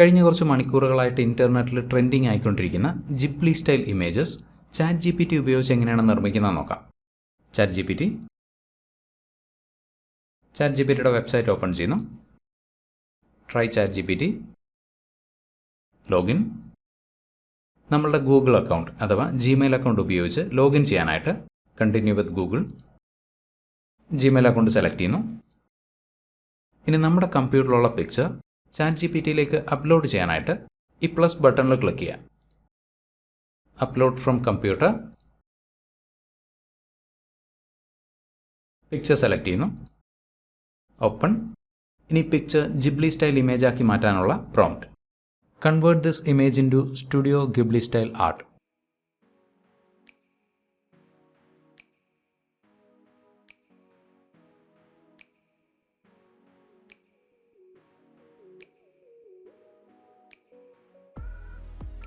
കഴിഞ്ഞ കുറച്ച് മണിക്കൂറുകളായിട്ട് ഇന്റർനെറ്റിൽ trending ആയിക്കൊണ്ടിരിക്കുന്ന Ghibli style images chat G P T ഉപയോഗിച്ച് എങ്ങനെയാണ് നിർമ്മിക്കുന്നത് നോക്കാം. Chat G P T chat G P ടിയുടെ വെബ്സൈറ്റ് ഓപ്പൺ ചെയ്യുന്നു. Try chat G P T login നമ്മളുടെ ഗൂഗിൾ അക്കൗണ്ട് അഥവാ ജിമെയിൽ അക്കൗണ്ട് ഉപയോഗിച്ച് ലോഗിൻ ചെയ്യാനായിട്ട് continue with Google Gmail account select ചെയ്യുന്നു. ഇനി നമ്മുടെ കമ്പ്യൂട്ടറിലുള്ള പിക്ചർ ചാറ്റ് ജി പി ടിയിലേക്ക് അപ്ലോഡ് ചെയ്യാനായിട്ട് ഈ പ്ലസ് ബട്ടണിൽ ക്ലിക്ക് ചെയ്യാം. Upload from computer picture select ചെയ്യുന്നു. ഓപ്പൺ ഇനി പിക്ചർ ജിബ്ലി സ്റ്റൈൽ ഇമേജ് ആക്കി മാറ്റാനുള്ള prompt convert this image into Studio Ghibli style art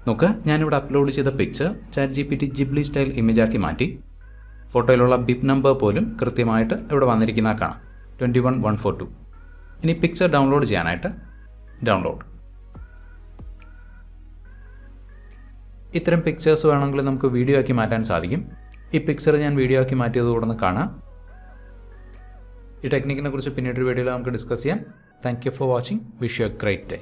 നോക്കുക ഞാനിവിടെ അപ്ലോഡ് ചെയ്ത picture chat G P T Ghibli style image ആക്കി മാറ്റി. ഫോട്ടോയിലുള്ള ബിപ് നമ്പർ പോലും കൃത്യമായിട്ട് ഇവിടെ വന്നിരിക്കുന്ന കാണാം. Twenty one one four two ഇനി പിക്ചർ ഡൗൺലോഡ് ചെയ്യാനായിട്ട് ഡൗൺലോഡ് ഇത്തരം പിക്ചേഴ്സ് വേണമെങ്കിൽ നമുക്ക് വീഡിയോ ആക്കി മാറ്റാൻ സാധിക്കും. ഈ പിക്ചർ ഞാൻ വീഡിയോ ആക്കി മാറ്റിയത് കൂടെ കാണാം. ഈ ടെക്നിക്കിനെ കുറിച്ച് പിന്നീട് വീഡിയോയിൽ നമുക്ക് ഡിസ്കസ് ചെയ്യാം. Thank you for watching wish you a great day